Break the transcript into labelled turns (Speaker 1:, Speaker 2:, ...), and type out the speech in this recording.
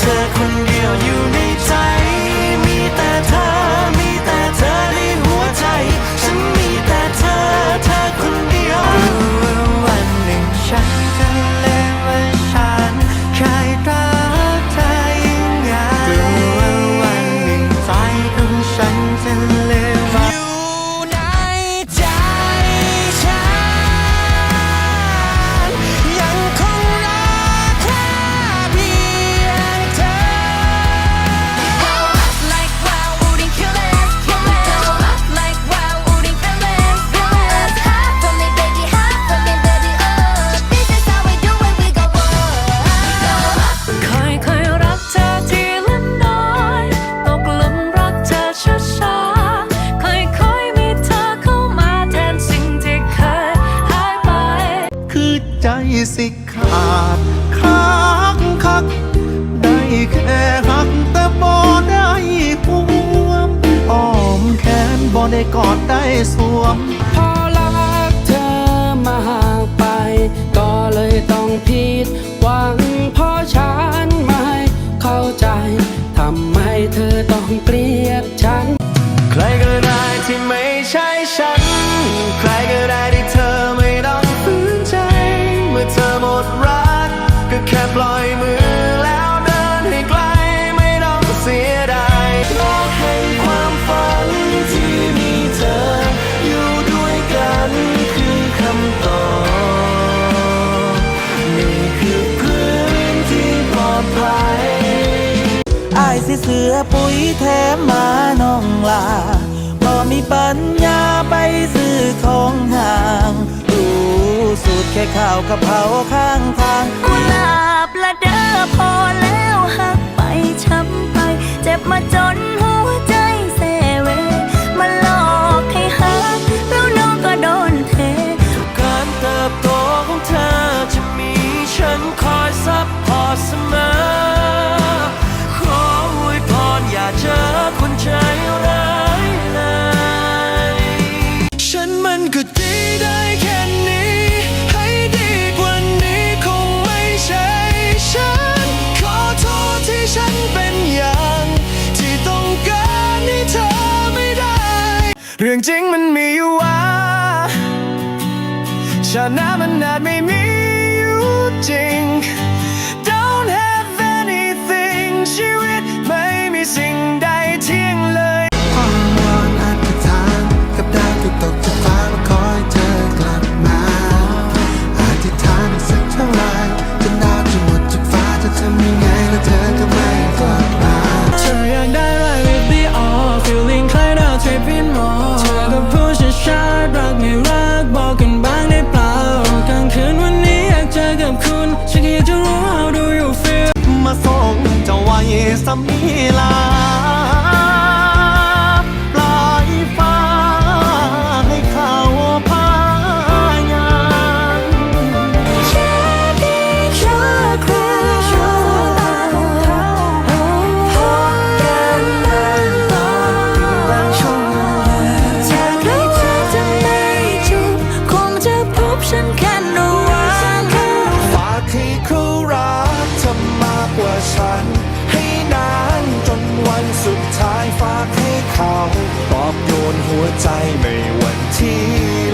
Speaker 1: เธอคนเดียวอยู่ในใจ
Speaker 2: สิ
Speaker 1: ขาดคักคัก ได้แค่หักแต่บ่ได้ห่วมอ้อมแขนบ่ได้กอดได้สวม
Speaker 3: พอรักเธอมาหางไป ก็เลยต้องผิดหวังพอาะฉันไม่เข้าใจทำไมเธอต้องเป
Speaker 1: ลี่ยนิเสือปุ๋ยแถมมาน้องลาบ่มีปัญญาไปซื้อของห่างรู้สูตรแค่ข้าวกะเพราข้างทาง
Speaker 4: เรื่
Speaker 1: องจริงมันมีอยู่ว่าชาติน้ามันอาจไม่มีอยู่จริง
Speaker 4: some me
Speaker 1: ฝากให้เขาปอบโยนหัวใจไม่วันที่